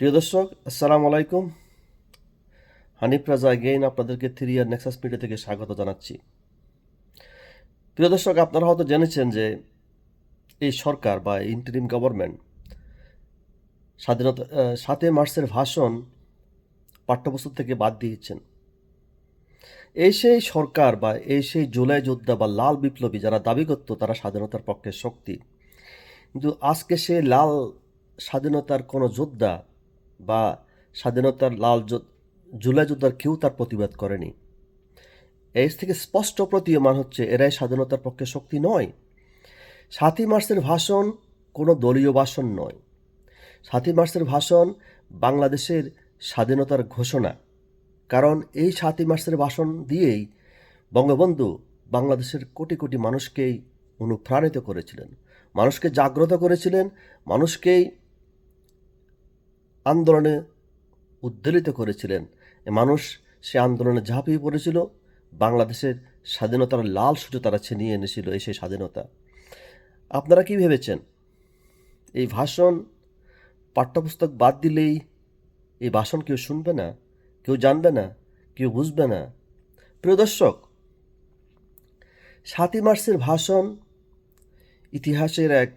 প্রিয় দর্শক, আসসালামু আলাইকুম। হানিফ রাজা গেইন আপনাদেরকে থ্রি ইয়ার নেক্সাস মিডিয়া থেকে স্বাগত জানাচ্ছি। প্রিয় দর্শক, আপনারা হয়তো জেনেছেন যে এই সরকার বা ইন্টারিম গভর্নমেন্ট স্বাধীনতা সাতই মার্চের ভাষণ পাঠ্যপুস্তক থেকে বাদ দিয়েছেন। এই সেই সরকার বা এই সেই জুলাই যোদ্ধা বা লাল বিপ্লবী যারা দাবি করত তারা স্বাধীনতার পক্ষে শক্তি। কিন্তু আজকে সে লাল স্বাধীনতার কোনো যোদ্ধা বা স্বাধীনতার লাল জুলাই যোদ্ধার কেউ তার প্রতিবাদ করেনি। এর থেকে স্পষ্ট প্রতীয়মান হচ্ছে, এরাই স্বাধীনতার পক্ষে শক্তি নয়। সাতই মার্চের ভাষণ কোনো দলীয় ভাষণ নয়। সাতই মার্চের ভাষণ বাংলাদেশের স্বাধীনতার ঘোষণা। কারণ এই সাতই মার্চের ভাষণ দিয়েই বঙ্গবন্ধু বাংলাদেশের কোটি কোটি মানুষকেই অনুপ্রাণিত করেছিলেন। মানুষকে জাগ্রত করেছিলেন, মানুষকেই আন্দোলনে উদ্বেলিত করেছিলেন। মানুষ সে আন্দোলনে ঝাঁপিয়ে পড়েছিল। বাংলাদেশের স্বাধীনতার লাল সূর্য তারা ছিনিয়ে এনেছিল এই সেই স্বাধীনতা। আপনারা কি ভেবেছেন? এই ভাষণ, পাঠ্যপুস্তক বাদ দিলেই এই ভাষণ কেউ শুনবে না? কেউ জানবে না? কেউ বুঝবে না? প্রিয় দর্শক, সাতই মার্চের ভাষণ ইতিহাসের এক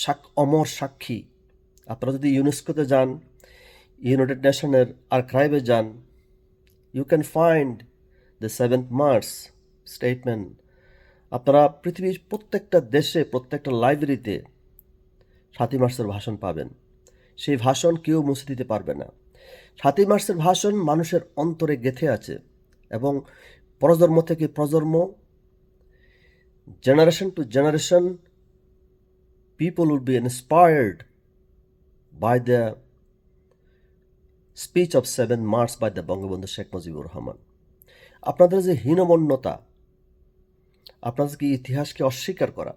সাক অমর সাক্ষী। আপনারা যদি ইউনেস্কোতে যান, ইউনাইটেড নেশনের আর্কাইভে যান you can find the seventh March statement আপনারা পৃথিবীর প্রত্যেকটা দেশে, প্রত্যেকটা লাইব্রেরিতে সাতই মার্চের ভাষণ পাবেন। সেই ভাষণ কেউ মুছে দিতে পারবে না। সাতই মার্চের ভাষণ মানুষের অন্তরে গেথে আছে এবং প্রজন্ম থেকে প্রজন্ম generation to generation people will be inspired by the speech of 7 March by the Bangabandhu Sheikh Mujibur Rahman. আপনাদের যে হীনমন্যতা আপনাদেরকে ইতিহাসকে অস্বীকার করা,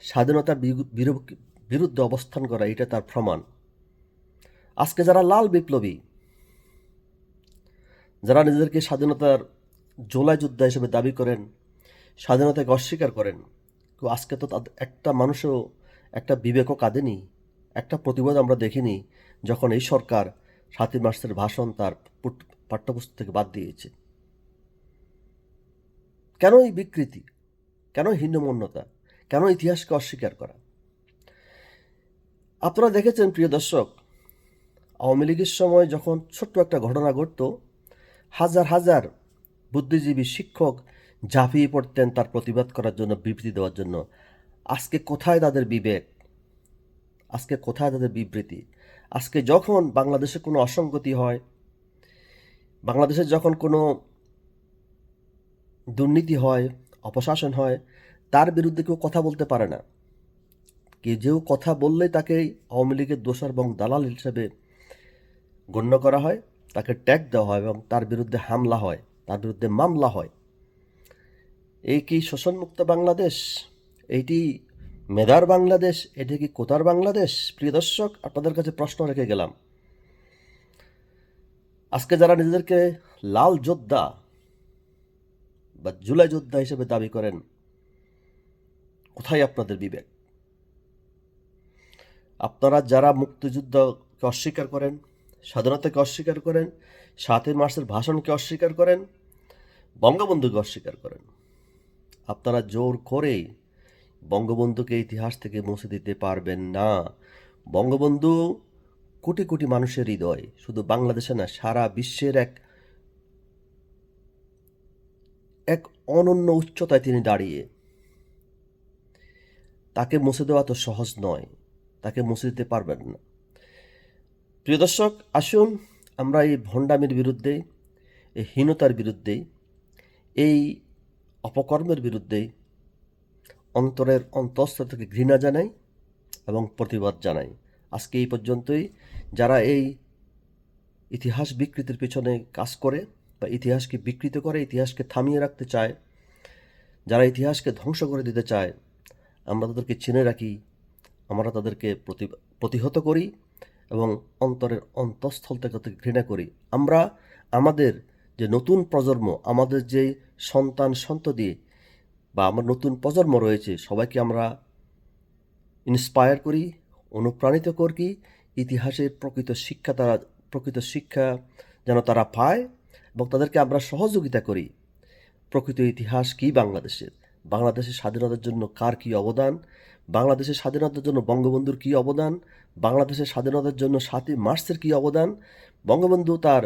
স্বাধীনতার বিরু- বিরু- বিরুদ্ধে অবস্থান করা, এটা তার প্রমাণ। আজকে যারা লাল বিপ্লবী, যারা নিজেদেরকে স্বাধীনতার জোলাই যোদ্ধা হিসেবে দাবি করেন, স্বাধীনতাকে অস্বীকার করেন আজকে তো একটা মানুষও একটা বিবেকও কাঁদেনি একটা প্রতিবাদ আমরা দেখিনি যখন এই সরকার সাতই মার্চের ভাষণ তার পাঠ্যপুস্তক থেকে বাদ দিয়েছে। কেন এই বিকৃতি? কেন হীনমন্যতা? কেন ইতিহাসকে অস্বীকার করা? আপনারা দেখেছেন, প্রিয় দর্শক, আওয়ামী লীগের সময় যখন ছোট্ট একটা ঘটনা ঘটত, হাজার হাজার বুদ্ধিজীবী শিক্ষক ঝাঁপিয়ে পড়তেন তার প্রতিবাদ করার জন্য, বিবৃতি দেওয়ার জন্য। আজকে কোথায় তাদের বিবেক? আজকে কোথায় তাদের বিবৃতি? আজকে যখন বাংলাদেশে কোনো অসঙ্গতি হয়, বাংলাদেশে যখন কোনো দুর্নীতি হয়, অপশাসন হয়, তার বিরুদ্ধে কেউ কথা বলতে পারে না। কে যেও কথা বললেই তাকে আওয়ামী লীগের দোষর এবং দালাল হিসেবে গণ্য করা হয়, তাকে ট্যাগ দেওয়া হয় এবং তার বিরুদ্ধে হামলা হয়, তার বিরুদ্ধে মামলা হয়। এই কি শোষণমুক্ত বাংলাদেশ? এইটি মেদার বাংলাদেশ, এটি কি কোতার বাংলাদেশ? প্রিয় দর্শক, আপনাদের কাছে প্রশ্ন রেখে গেলাম। আজকে যারা নিজেদেরকে লাল যোদ্ধা বা জুলাই যোদ্ধা হিসেবে দাবি করেন, কোথায় আপনাদের বিবেক? আপনারা যারা মুক্তিযুদ্ধকে অস্বীকার করেন, স্বাধীনতাকে অস্বীকার করেন, সাতই মার্চের ভাষণকে অস্বীকার করেন, বঙ্গবন্ধুকে অস্বীকার করেন, আপনারা জোর করে বঙ্গবন্ধুকে ইতিহাস থেকে মুছে দিতে পারবেন না। বঙ্গবন্ধু কোটি কোটি মানুষের হৃদয়, শুধু বাংলাদেশে না, সারা বিশ্বের এক এক অনন্য উচ্চতায় তিনি দাঁড়িয়ে। তাকে মুছে দেওয়া তো সহজ নয়, তাকে মুছে দিতে পারবেন না। প্রিয় দর্শক, আসুন আমরা এই ভণ্ডামির বিরুদ্ধে, এই হীনতার বিরুদ্ধে, এই অপকর্মের বিরুদ্ধে অন্তরের অন্তঃস্থল থেকে ঘৃণা জানাই এবং প্রতিবাদ জানাই। আজকে এই পর্যন্তই। যারা এই ইতিহাস বিকৃতির পিছনে কাজ করে বা ইতিহাসকে বিকৃত করে, ইতিহাসকে থামিয়ে রাখতে চায়, যারা ইতিহাসকে ধ্বংস করে দিতে চায়, আমরা তাদেরকে চিনে রাখি, আমরা তাদেরকে প্রতি, প্রতিহত করি এবং অন্তরের অন্তঃস্থল থেকে তাদেরকে ঘৃণা করি। আমরা আমাদের যে নতুন প্রজন্ম, আমাদের যে সন্তান সন্ততি বা আমার নতুন প্রজন্ম রয়েছে, সবাইকে আমরা ইন্সপায়ার করি, অনুপ্রাণিত করি, ইতিহাসের প্রকৃত শিক্ষা তারা, প্রকৃত শিক্ষা যেন তারা পায় এবং তাদেরকে আমরা সহযোগিতা করি। প্রকৃত ইতিহাস কি বাংলাদেশের? বাংলাদেশের স্বাধীনতার জন্য কার কি অবদান? বাংলাদেশের স্বাধীনতার জন্য বঙ্গবন্ধুর কি অবদান? বাংলাদেশের স্বাধীনতার জন্য সাতই মার্চের কি অবদান? বঙ্গবন্ধু তার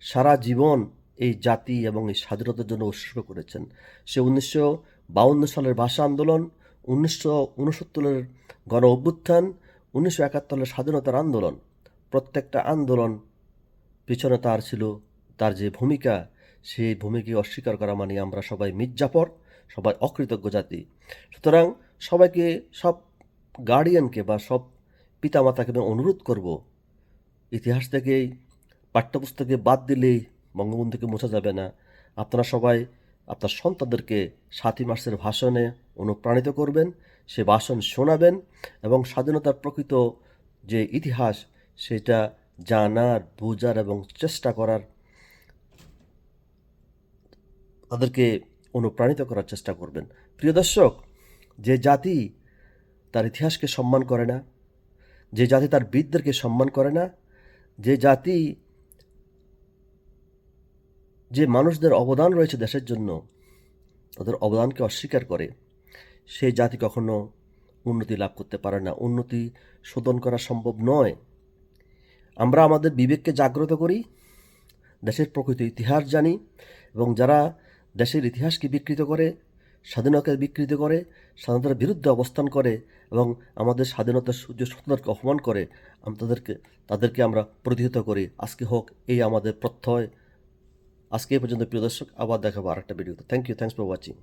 সারা জীবন এই জাতি এবং এই স্বাধীনতার জন্য উৎসর্গ করেছেন। সে উনিশশো বাউন্ন সালের ভাষা আন্দোলন, উনিশশো উনসত্তরের গণ অভ্যুত্থান, উনিশশো একাত্তরের স্বাধীনতার আন্দোলন। প্রত্যেকটা আন্দোলন পিছনে তার ছিল, তার যে ভূমিকা, সেই ভূমিকে অস্বীকার করা মানে আমরা সবাই মির্জাপর সবাই অকৃতজ্ঞ জাতি। সুতরাং সবাইকে, সব গার্ডিয়ানকে বা সব পিতামাতাকে আমি অনুরোধ করব, ইতিহাস থেকেই, পাঠ্যপুস্তকে বাদ দিলেই বঙ্গবন্ধুকে মোছা যাবে না। আপনারা সবাই আপনার সন্তানদেরকে সাতই মার্চের ভাষণে অনুপ্রাণিত করবেন, সে ভাষণ শোনাবেন এবং স্বাধীনতার প্রকৃত যে ইতিহাস, সেটা জানার, বোঝার এবং চেষ্টা করার তাদেরকে অনুপ্রাণিত করার চেষ্টা করবেন। প্রিয় দর্শক, যে জাতি তার ইতিহাসকে সম্মান করে না, যে জাতি তার বীরদেরকে সম্মান করে না, যে জাতি যে মানুষদের অবদান রয়েছে দেশের জন্য, তাদের অবদানকে অস্বীকার করে সেই জাতি কখনো উন্নতি লাভ করতে পারে না, উন্নতি শোধন করা সম্ভব নয়। আমরা আমাদের বিবেককে জাগ্রত করি, দেশের প্রকৃত ইতিহাস জানি এবং যারা দেশের ইতিহাসকে বিকৃত করে, স্বাধীনতাকে বিকৃত করে, স্বাধীনতার বিরুদ্ধে অবস্থান করে এবং আমাদের স্বাধীনতার সূর্য সুন্দরকে অপমান করে তাদেরকে তাদেরকে আমরা প্রতিহত করি। আজকে হোক এই আমাদের প্রত্যয় আজকে এই পর্যন্ত প্রিয় দর্শক আবার দেখাবো আরেকটা ভিডিওতে thank you thanks for watching